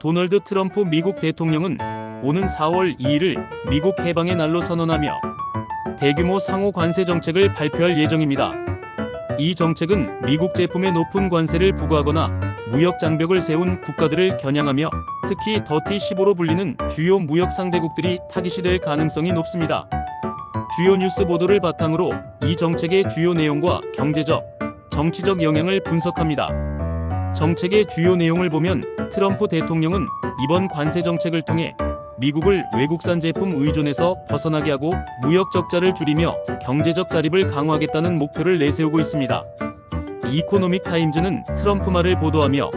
도널드 트럼프 미국 대통령은 오는 4월 2일을 미국 해방의 날로 선언하며 대규모 상호 관세 정책을 발표할 예정입니다. 이 정책은 미국 제품에 높은 관세를 부과하거나 무역 장벽을 세운 국가들을 겨냥하며 특히 더티 15로 불리는 주요 무역 상대국들이 타깃이 될 가능성이 높습니다. 주요 뉴스 보도를 바탕으로 이 정책의 주요 내용과 경제적, 정치적 영향을 분석합니다. 정책의 주요 내용을 보면 트럼프 대통령은 이번 관세 정책을 통해 미국을 외국산 제품 의존에서 벗어나게 하고 무역 적자를 줄이며 경제적 자립을 강화하겠다는 목표를 내세우고 있습니다. 이코노믹 타임즈는 트럼프 말을 보도하며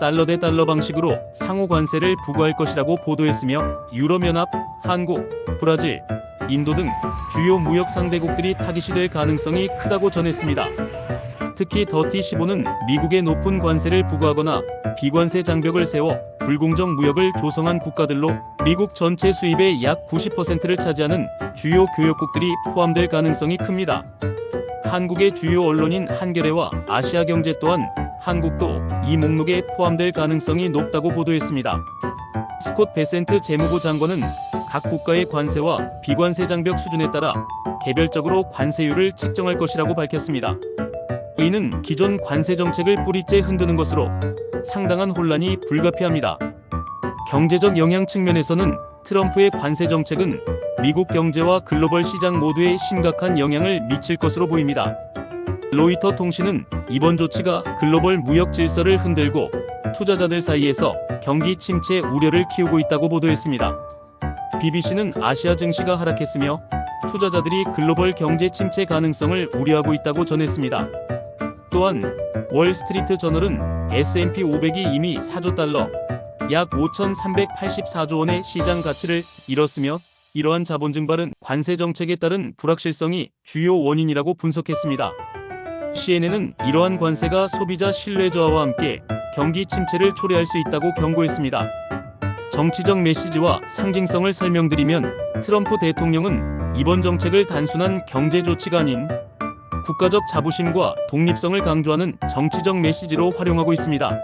달러 대 달러 방식으로 상호 관세를 부과할 것이라고 보도했으며 유럽연합, 한국, 브라질, 인도 등 주요 무역 상대국들이 타깃이 될 가능성이 크다고 전했습니다. 특히 더티 15는 미국의 높은 관세를 부과하거나 비관세 장벽을 세워 불공정 무역을 조성한 국가들로 미국 전체 수입의 약 90%를 차지하는 주요 교역국들이 포함될 가능성이 큽니다. 한국의 주요 언론인 한겨레와 아시아경제 또한 한국도 이 목록에 포함될 가능성이 높다고 보도했습니다. 스콧 베센트 재무부 장관은 각 국가의 관세와 비관세 장벽 수준에 따라 개별적으로 관세율을 책정할 것이라고 밝혔습니다. 이는 기존 관세 정책을 뿌리째 흔드는 것으로 상당한 혼란이 불가피합니다. 경제적 영향 측면에서는 트럼프의 관세 정책은 미국 경제와 글로벌 시장 모두에 심각한 영향을 미칠 것으로 보입니다. 로이터 통신은 이번 조치가 글로벌 무역 질서를 흔들고 투자자들 사이에서 경기 침체 우려를 키우고 있다고 보도했습니다. BBC는 아시아 증시가 하락했으며 투자자들이 글로벌 경제 침체 가능성을 우려하고 있다고 전했습니다. 또한 월스트리트 저널은 S&P 500이 이미 4조 달러, 약 5,384조 원의 시장 가치를 잃었으며 이러한 자본 증발은 관세 정책에 따른 불확실성이 주요 원인이라고 분석했습니다. CNN은 이러한 관세가 소비자 신뢰 저하와 함께 경기 침체를 초래할 수 있다고 경고했습니다. 정치적 메시지와 상징성을 설명드리면 트럼프 대통령은 이번 정책을 단순한 경제 조치가 아닌 국가적 자부심과 독립성을 강조하는 정치적 메시지로 활용하고 있습니다.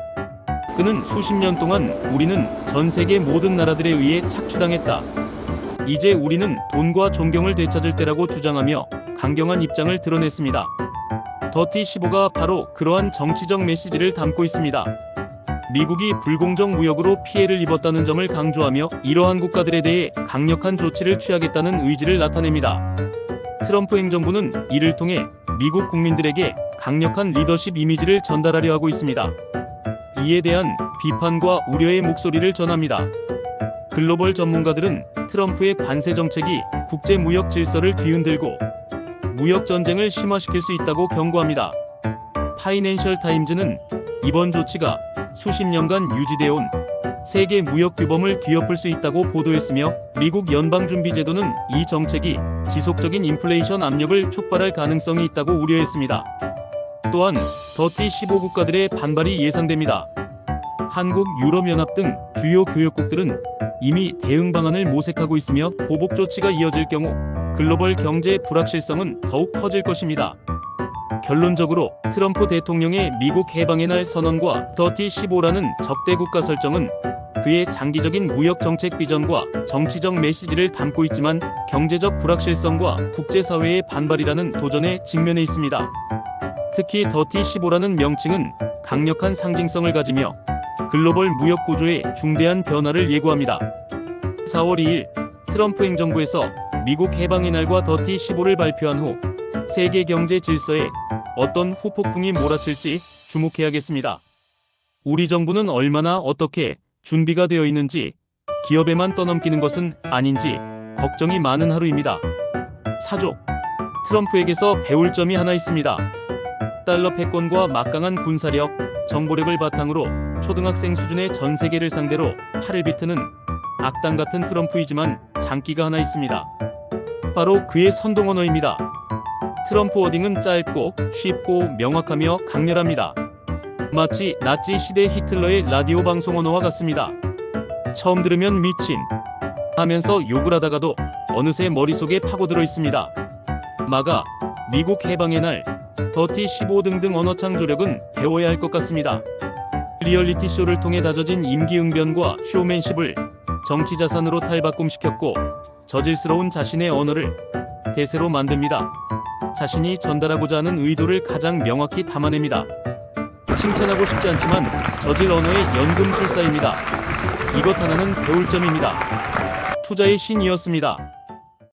그는 수십 년 동안 우리는 전 세계 모든 나라들에 의해 착취당했다. 이제 우리는 돈과 존경을 되찾을 때라고 주장하며 강경한 입장을 드러냈습니다. 더티 15가 바로 그러한 정치적 메시지를 담고 있습니다. 미국이 불공정 무역으로 피해를 입었다는 점을 강조하며 이러한 국가들에 대해 강력한 조치를 취하겠다는 의지를 나타냅니다. 트럼프 행정부는 이를 통해 미국 국민들에게 강력한 리더십 이미지를 전달하려 하고 있습니다. 이에 대한 비판과 우려의 목소리를 전합니다. 글로벌 전문가들은 트럼프의 관세 정책이 국제 무역 질서를 뒤흔들고 무역 전쟁을 심화시킬 수 있다고 경고합니다. 파이낸셜 타임즈는 이번 조치가 수십 년간 유지되어 온 세계 무역 규범을 뒤엎을 수 있다고 보도했으며 미국 연방준비제도는 이 정책이 지속적인 인플레이션 압력을 촉발할 가능성이 있다고 우려했습니다. 또한 더티 15 국가들의 반발이 예상됩니다. 한국, 유럽연합 등 주요 교역국들은 이미 대응 방안을 모색하고 있으며 보복 조치가 이어질 경우 글로벌 경제 불확실성은 더욱 커질 것입니다. 결론적으로 트럼프 대통령의 미국 해방의 날 선언과 더티 15라는 적대 국가 설정은 그의 장기적인 무역 정책 비전과 정치적 메시지를 담고 있지만 경제적 불확실성과 국제사회의 반발이라는 도전에 직면해 있습니다. 특히 더티 15라는 명칭은 강력한 상징성을 가지며 글로벌 무역 구조의 중대한 변화를 예고합니다. 4월 2일 트럼프 행정부에서 미국 해방의 날과 더티 15를 발표한 후 세계 경제 질서에 어떤 후폭풍이 몰아칠지 주목해야겠습니다. 우리 정부는 얼마나 어떻게 준비가 되어 있는지 기업에만 떠넘기는 것은 아닌지 걱정이 많은 하루입니다. 사족. 트럼프에게서 배울 점이 하나 있습니다. 달러 패권과 막강한 군사력, 정보력을 바탕으로 초등학생 수준의 전 세계를 상대로 팔을 비트는 악당 같은 트럼프이지만 장기가 하나 있습니다. 바로 그의 선동 언어입니다. 트럼프 워딩은 짧고 쉽고 명확하며 강렬합니다. 마치 나치 시대 히틀러의 라디오 방송 언어와 같습니다. 처음 들으면 미친 하면서 욕을 하다가도 어느새 머릿속에 파고들어 있습니다. 마가, 미국 해방의 날, 더티 15 등등 언어 창조력은 배워야 할 것 같습니다. 리얼리티 쇼를 통해 다져진 임기응변과 쇼맨십을 정치 자산으로 탈바꿈시켰고 저질스러운 자신의 언어를 대세로 만듭니다. 자신이 전달하고자 하는 의도를 가장 명확히 담아냅니다. 칭찬하고 싶지 않지만 저질 언어의 연금술사입니다. 이것 하나는 배울 점입니다. 투자의 신이었습니다.